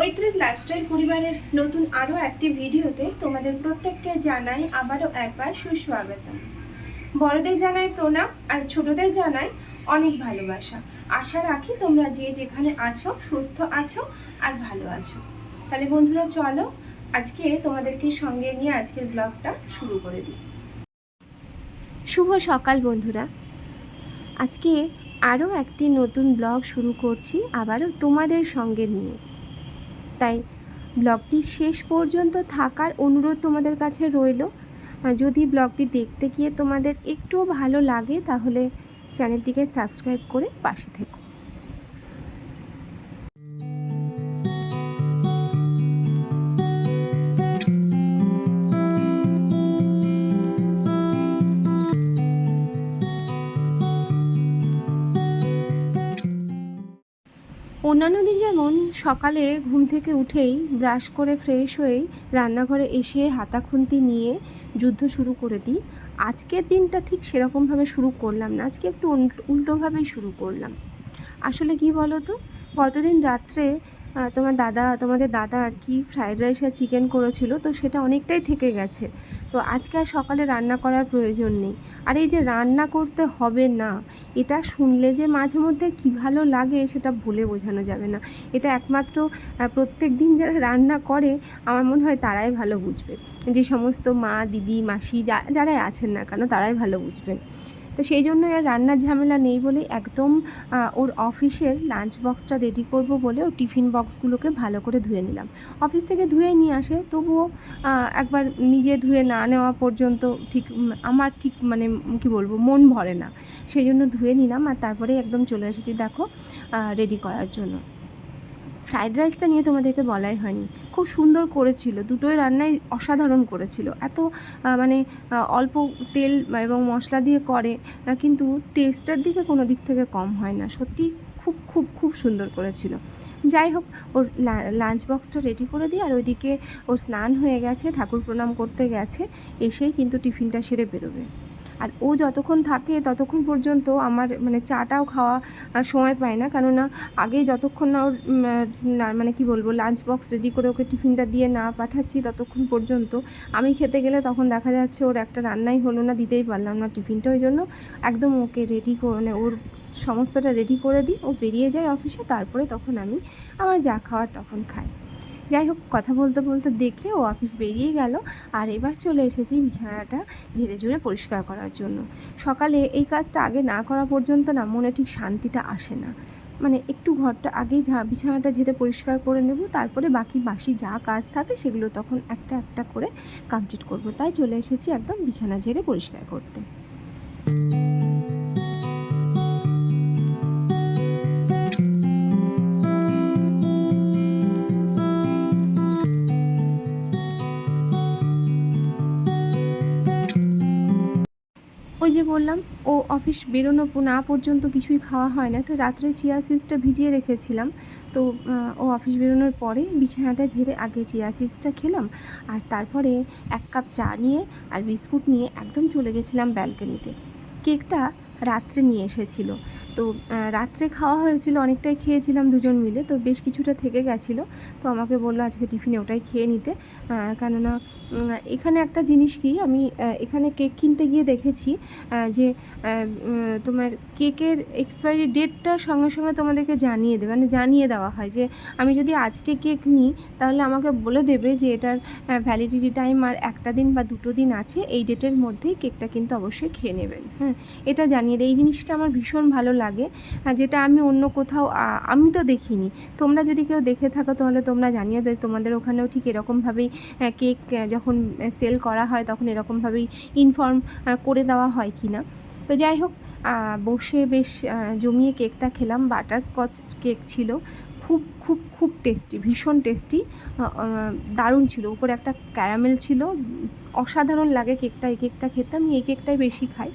ঐত্রিশ lifestyle পরিবারের নতুন আরও একটি ভিডিওতে তোমাদের প্রত্যেককে জানাই আবারও একবার সুস্বাগতম। বড়দের জানাই প্রণাম আর ছোটদের জানাই অনেক ভালোবাসা। আশা রাখি তোমরা যে যেখানে আছো, সুস্থ আছো আর ভালো আছো। তাহলে বন্ধুরা চলো আজকে তোমাদেরকে সঙ্গে নিয়ে আজকের ব্লগটা শুরু করে দিই। শুভ সকাল বন্ধুরা। আজকে আরও একটি নতুন ব্লগ শুরু করছি আবারও তোমাদের সঙ্গে নিয়ে। তাই ব্লগটি শেষ পর্যন্ত থাকার অনুরোধ তোমাদের কাছে রইল। যদি ব্লগটি দেখতে গিয়ে তোমাদের একটুও ভালো লাগে, তাহলে চ্যানেলটিকে সাবস্ক্রাইব করে পাশে থেকো। অন্যান্য দিন যেমন সকালে ঘুম থেকে উঠেই ব্রাশ করে ফ্রেশ হয়েই রান্নাঘরে এসে হাতা খুন্তি নিয়ে যুদ্ধ শুরু করে দিই। আজকের দিনটা ঠিক সেরকমভাবে শুরু করলাম না, আজকে একটু উল্টোভাবেই শুরু করলাম। আসলে কি বলো তো গতদিন রাত্রে তোমার দাদা, তোমাদের দাদা আর কি ফ্রাইড রাইস আর চিকেন করেছিল, তো সেটা অনেকটাই থেকে গেছে। তো আজকে আর সকালে রান্না করার প্রয়োজন নেই। আর এই যে রান্না করতে হবে না, এটা শুনলে যে মাঝে মধ্যে কী ভালো লাগে সেটা বলে বোঝানো যাবে না। এটা একমাত্র প্রত্যেক দিন যারা রান্না করে, আমার মনে হয় তারাই ভালো বুঝবে। যে সমস্ত মা, দিদি, মাসি, যা, যারাই আছেন না কেন, তারাই ভালো বুঝবেন। তো সেই জন্য আর রান্নার ঝামেলা নেই বলে একদম ওর অফিসের লাঞ্চ বক্সটা রেডি করব বলে ওর টিফিন বক্সগুলোকে ভালো করে ধুয়ে নিলাম। অফিস থেকে ধুয়ে নিয়ে আসে, তবুও একবার নিজে ধুয়ে না নেওয়া পর্যন্ত ঠিক আমার ঠিক মানে কি বলব, মন ভরে না। সেই জন্য ধুয়ে নিলাম আর তারপরে একদম চলে এসেছি দেখো রেডি করার জন্য। ফ্রাইড রাইসটা নিয়ে তোমাদেরকে বলাই হয়নি। খুব সুন্দর করেছিল। দুটোই রান্নাই অসাধারণ করেছিল। এত মানে অল্প তেল এবং মশলা দিয়ে করে কিন্তু টেস্টের দিকে কোনো দিক থেকে কম হয় না। সত্যি খুব খুব খুব সুন্দর করেছিল। যাই হোক, ওর লাঞ্চ বক্সটা রেডি করে দিই, আর ওইদিকে ওর স্নান হয়ে গেছে, ঠাকুর প্রণাম করতে গেছে, এসেই কিন্তু টিফিনটা সেরে বেরোবে। আর ও যতক্ষণ থাকে ততক্ষণ পর্যন্ত আমার মানে চাটাও খাওয়া সময় পায় না। কেননা আগে যতক্ষণ না ওর মানে কি বলব লাঞ্চ বক্স রেডি করে ওকে টিফিনটা দিয়ে না পাঠাচ্ছি ততক্ষণ পর্যন্ত আমি খেতে গেলে তখন দেখা যাচ্ছে ওর একটা রান্নাই হলো না, দিতেই পারলাম না টিফিনটা। ওই জন্য একদম ওকে রেডি করে মানে ওর সমস্তটা রেডি করে দিই। ও বেরিয়ে যায় অফিসে তারপরে তখন আমি আমার যা খাওয়ার তখন খাই। যাই হোক, কথা বলতে বলতে দেখে ও অফিস বেরিয়ে গেল আর এবার চলে এসেছি বিছানাটা ঝেড়ে ঝুড়ে পরিষ্কার করার জন্য। সকালে এই কাজটা আগে না করা পর্যন্ত না, মনে ঠিক শান্তিটা আসে না। মানে একটু ঘরটা আগেই বিছানাটা ঝেড়ে পরিষ্কার করে নেব, তারপরে বাকি বাসি যা কাজ থাকে সেগুলো তখন একটা একটা করে কমপ্লিট করব। তাই চলে এসেছি একদম বিছানা ঝেড়ে পরিষ্কার করতে। বললাম, ও অফিস বেরোনো না পর্যন্ত কিছুই খাওয়া হয় না। তো রাত্রে চিয়া সিডসটা ভিজিয়ে রেখেছিলাম। তো ও অফিস বেরোনোর পরে বিছানাটা ঝেড়ে আগে চিয়া সিডসটা খেলাম। আর তারপরে এক কাপ চা নিয়ে আর বিস্কুট নিয়ে একদম চলে গেছিলাম ব্যালকানিতে। কেকটা রাত্রে নিয়ে এসেছিল। তো রাত্রে খাওয়া হয়েছিল, অনেকটাই খেয়েছিলাম দুজন মিলে, তো বেশ কিছুটা থেকে গেছিল। তো আমাকে বলল আজকে টিফিনে ওটাই খেয়ে নিতে। কেননা এখানে একটা জিনিস কি, আমি এখানে কেক কিনতে গিয়ে দেখেছি যে তোমার কেকের এক্সপায়ারি ডেটটা সঙ্গে সঙ্গে তোমাদেরকে জানিয়ে দেবে মানে জানিয়ে দেওয়া হয় যে, আমি যদি আজকে কেক নিই, তাহলে আমাকে বলে দেবে যে, এটার ভ্যালিডিটি টাইম আর একটা দিন বা দুটো দিন আছে, এই ডেটের মধ্যেই কেকটা কিন্তু অবশ্যই খেয়ে নেবেন। হ্যাঁ এটা জানিয়ে দেয় এই জিনিসটা আমার ভীষণ ভালো লাগে আর যেটা আমি অন্য কোথাও আমি তো দেখিনি। তোমরা যদি কেউ দেখে থাকো তাহলে তোমরা জানিয়ে দেয় তোমাদের ওখানেও ঠিক এরকমভাবেই কেক যখন সেল করা হয় তখন এরকমভাবেই ইনফর্ম করে দেওয়া হয় কি না তো যাই হোক বসে বেশ জমিয়ে কেকটা খেলাম। বাটার স্কচ কেক ছিল। খুব খুব খুব টেস্টি, ভীষণ টেস্টি। দারুণ ছিল। উপরে একটা ক্যারামেল ছিল। অসাধারণ লাগে কেকটা, এই কেকটা খেতে। আমি এই কেকটাই বেশি খাই।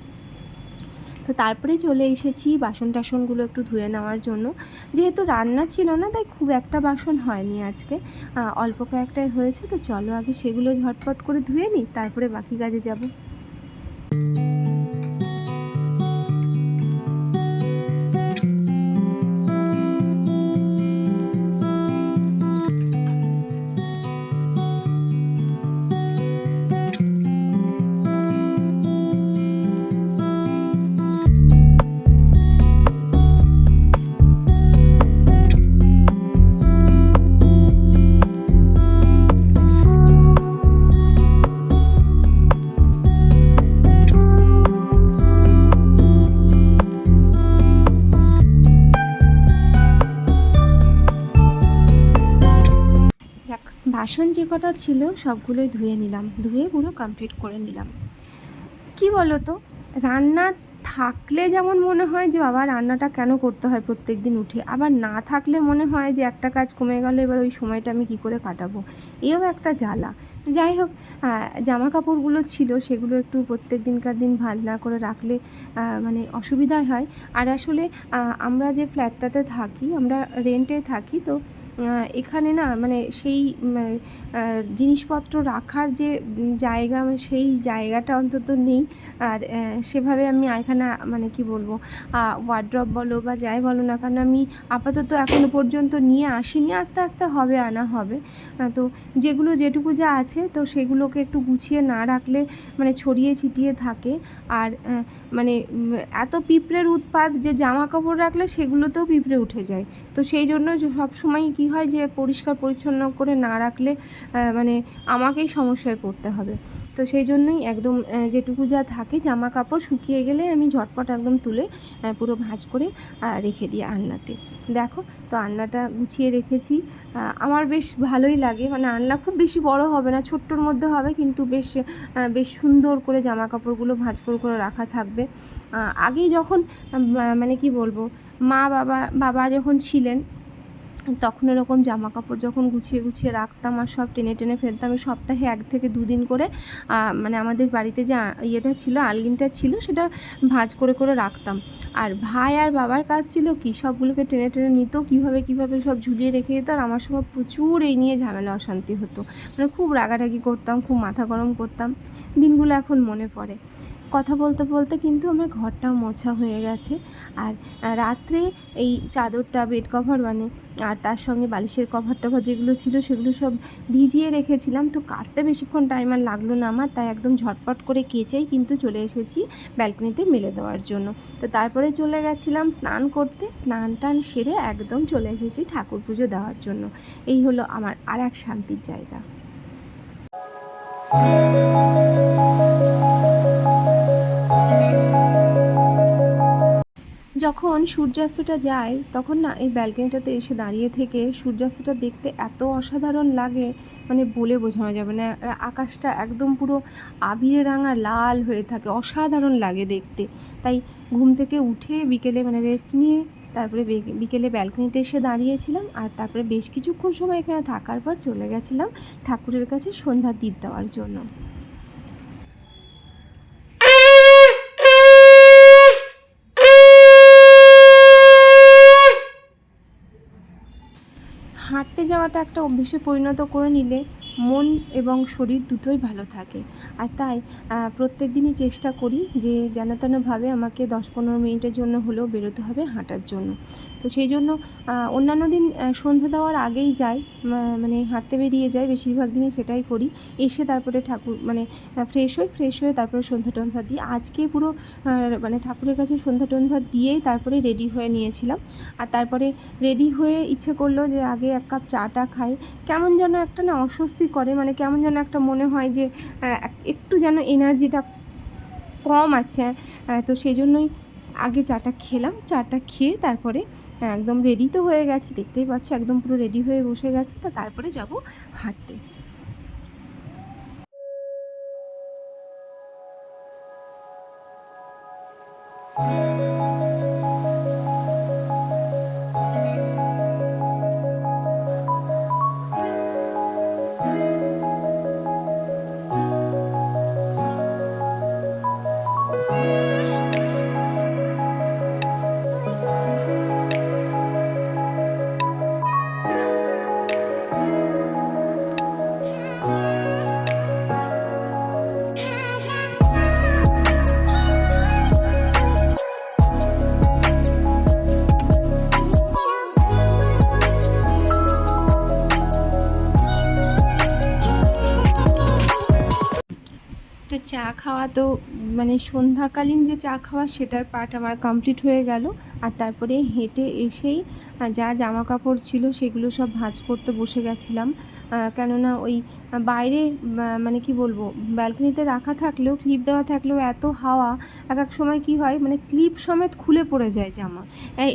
তো তারপরে চলে এসেছি বাসন টাসনগুলো একটু ধুয়ে নেওয়ার জন্য। যেহেতু রান্না ছিল না, তাই খুব একটা বাসন হয়নি আজকে। অল্প কয়েকটাই হয়েছে, তো চলো আগে সেগুলো ঝটপট করে ধুয়ে নিই, তারপরে বাকি কাজে যাব। বাসন যে কটা ছিল সবগুলোই ধুয়ে নিলাম, ধুয়ে পুরো কমপ্লিট করে নিলাম। কি বলো তো রান্না থাকলে যেমন মনে হয় যে, বাবা, রান্নাটা কেন করতে হয় প্রত্যেক দিন উঠে? আবার না থাকলে মনে হয় যে, একটা কাজ কমে গেল, এবার ওই সময়টা আমি কি করে কাটাবো? এও একটা জ্বালা। যাই হোক জামা কাপড়গুলো ছিল, সেগুলো একটু প্রত্যেক দিনকার দিন ভাঁজ না করে রাখলে মানে অসুবিধা হয়। আর আসলে আমরা যে ফ্ল্যাটটাতে থাকি, আমরা রেন্টে থাকি, তো এখানে না মানে সেই মানে, জিনিসপত্র রাখার যে জায়গা সেই জায়গাটা অন্তত নেই। আর সেভাবে আমি এখানে মানে কি বলব ওয়ার্ড্রপ বলো বা যাই বলো না কারণ আমি আপাতত এখনও পর্যন্ত নিয়ে আসিনি। আস্তে আস্তে হবে আনা হবে। তো যেগুলো যেটুকু যা আছে তো সেগুলোকে একটু গুছিয়ে না রাখলে মানে ছড়িয়ে ছিটিয়ে থাকে। আর মানে এত পিঁপড়ের উৎপাত যে জামা কাপড় রাখলে সেগুলোতেও পিঁপড়ে উঠে যায়। তো সেই জন্য সব সময় কী হয় যে পরিষ্কার পরিচ্ছন্ন করে না রাখলে মানে আমাকেই সমস্যায় পড়তে হবে। তো সেই জন্যই একদম যেটুকু যা থাকে জামা কাপড় শুকিয়ে গেলে আমি ঝটপট একদম তুলে পুরো ভাঁজ করে রেখে দিই আলনাতে দেখো, তো আলনাটা গুছিয়ে রেখেছি। আমার বেশ ভালোই লাগে। মানে আলনা খুব বেশি বড় হবে না, ছোট্টর মধ্যে হবে, কিন্তু বেশ বেশ সুন্দর করে জামা কাপড়গুলো ভাঁজ করে করে রাখা থাকবে। আগে যখন মানে কি বলব, মা বাবা বাবা যখন ছিলেন তখন এরকম জামা কাপড় যখন গুছিয়ে গুছিয়ে রাখতাম আর সব টেনে টেনে ফেলতাম সপ্তাহে এক থেকে দুদিন করে মানে আমাদের বাড়িতে যে ইয়েটা ছিল, আলগিনটা ছিল, সেটা ভাঁজ করে করে রাখতাম। আর ভাই আর বাবার কাজ ছিল কি, সবগুলোকে টেনে টেনে নিত, কীভাবে কীভাবে সব ঝুলিয়ে রেখে দিত আর আমার সঙ্গে প্রচুর এই নিয়ে ঝামেলা, অশান্তি হতো। মানে খুব রাগারাগি করতাম, খুব মাথা গরম করতাম। দিনগুলো এখন মনে পড়ে। কথা বলতে বলতে কিন্তু আমার ঘরটাও মোছা হয়ে গেছে। আর রাত্রে এই চাদরটা বেড কভার মানে আর তার সঙ্গে বালিশের কভার টভার যেগুলো ছিল সেগুলো সব ভিজিয়ে রেখেছিলাম। তো কাচতে বেশিক্ষণ টাইম আর লাগল না আমার, তাই একদম ঝটপট করে কেচেই কিন্তু চলে এসেছি ব্যালকনিতে মেলে দেওয়ার জন্য। তো তারপরে চলে গেছিলাম স্নান করতে। স্নান টান সেরে একদম চলে এসেছি ঠাকুর পুজো দেওয়ার জন্য। এই হলো আমার আর এক শান্তির জায়গা। যখন সূর্যাস্তটা যায়, তখন না এই ব্যালকনিটাতে এসে দাঁড়িয়ে থেকে সূর্যাস্তটা দেখতে এত অসাধারণ লাগে মানে বলে বোঝানো যাবে না। আকাশটা একদম পুরো আবিরে রাঙা, লাল হয়ে থাকে, অসাধারণ লাগে দেখতে। তাই ঘুম থেকে উঠে বিকেলে মানে রেস্ট নিয়ে তারপরে বিকেলে ব্যালকনিতে এসে দাঁড়িয়েছিলাম আর তারপরে বেশ কিছুক্ষণ সময় এখানে থাকার পর চলে গেছিলাম ঠাকুরের কাছে সন্ধ্যার দ্বীপ দেওয়ার জন্য। যাওয়াটা একটা অভ্যেসে পরিণত করে নিলে মন এবং শরীর দুটোই ভালো থাকে। আর তাই প্রত্যেক দিনই চেষ্টা করি যে যেন তেনভাবে আমাকে দশ পনেরো মিনিটের জন্য হলেও বেরোতে হবে হাঁটার জন্য। তো সেই জন্য অন্যান্য দিন সন্ধে দেওয়ার আগেই যাই মানে হাঁটতে বেরিয়ে যাই, বেশিরভাগ দিনই সেটাই করি। এসে তারপরে ঠাকুর মানে ফ্রেশ হই ফ্রেশ হয়ে তারপরে সন্ধ্যা টন্ধ্যা দিই। আজকে পুরো মানে ঠাকুরের কাছে সন্ধ্যা টন্ধ্যা দিয়েই তারপরে রেডি হয়ে নিয়েছিলাম। আর তারপরে রেডি হয়ে ইচ্ছে করল যে আগে এক কাপ চাটা খাই। কেমন যেন একটা না অস্বস্তি করে মানে কেমন যেন একটা মনে হয় যে এক- একটু যেন এনার্জিটা কম আছে। তো সেই জন্যই আগে চাটা খেলাম। চাটা খেয়ে তারপরে একদম রেডি তো হয়ে গেছি, দেখতেই পাচ্ছ একদম পুরো রেডি হয়ে বসে গেছি। তো তারপরে যাব হাঁটতে। তো চা খাওয়া তো মানে সন্ধ্যাকালীন যে চা খাওয়া সেটার পার্ট আমার কমপ্লিট হয়ে গেল। আর তারপরে হেঁটে এসেই যা জামা কাপড় ছিল সেগুলো সব ভাঁজ করতে বসে গেছিলাম। কেননা ওই বাইরে মানে কি বলব, ব্যালকনিতে রাখা থাকলেও, ক্লিপ দেওয়া থাকলেও এত হাওয়া, এক এক সময় কি হয় মানে ক্লিপ সমেত খুলে পড়ে যায় জামা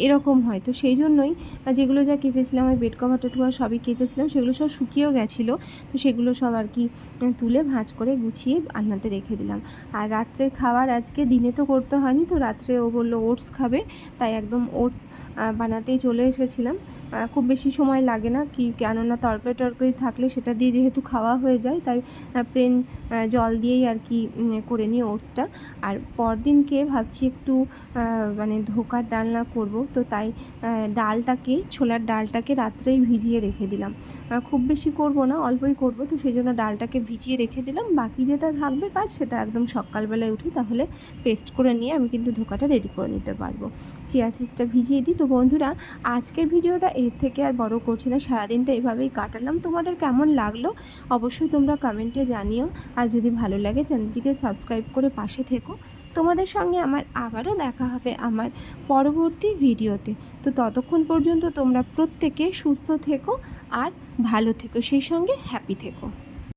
এরকম হয়। তো সেই জন্যই যেগুলো যা কেচেছিলাম, ওই বেড কভার টেড সবই কেচেছিলাম, সেগুলো সব শুকিয়েও গেছিল। তো সেগুলো সব আর কি তুলে ভাঁজ করে গুছিয়ে আলনাতে রেখে দিলাম। আর রাত্রে খাবার আজকে দিনে তো করতে হয়নি, তো রাত্রে ও বলল ওটস খাবে। তাই একদম ওটস বানাতেই চলে এসেছিলাম। খুব বেশি সময় লাগে না কি কেননা তরকারি টরকারি থাকলে সেটা দিয়ে যেহেতু খাওয়া হয়ে যায়, তাই প্লেন জল দিয়েই আর কি করে নিই ওটসটা আর পরদিনকে ভাবছি একটু মানে ধোকার ডালনা করব, তো তাই ডালটাকে, ছোলার ডালটাকে রাত্রেই ভিজিয়ে রেখে দিলাম। খুব বেশি করব না, অল্পই করব, তো সেই জন্য ডালটাকে ভিজিয়ে রেখে দিলাম। বাকি যেটা থাকবে কাজ, সেটা একদম সকালবেলায় উঠে তাহলে পেস্ট করে নিয়ে আমি কিন্তু ধোকাটা রেডি করে নিতে পারব। চিয়া সিডসটা ভিজিয়ে দিই। তো বন্ধুরা, আজকের ভিডিওটা এর থেকে আর বড় করছি না। সারাদিনটা এভাবেই কাটালাম। তোমাদের কেমন লাগল অবশ্যই তোমরা কমেন্টে জানিও। আর যদি ভালো লাগে চ্যানেলটিকে সাবস্ক্রাইব করে পাশে থেকো। তোমাদের সঙ্গে আমার আবারও দেখা হবে আমার পরবর্তী ভিডিওতে। তো ততক্ষণ পর্যন্ত তোমরা প্রত্যেকে সুস্থ থেকো আর ভালো থেকো। সেই সঙ্গে হ্যাপি থেকো।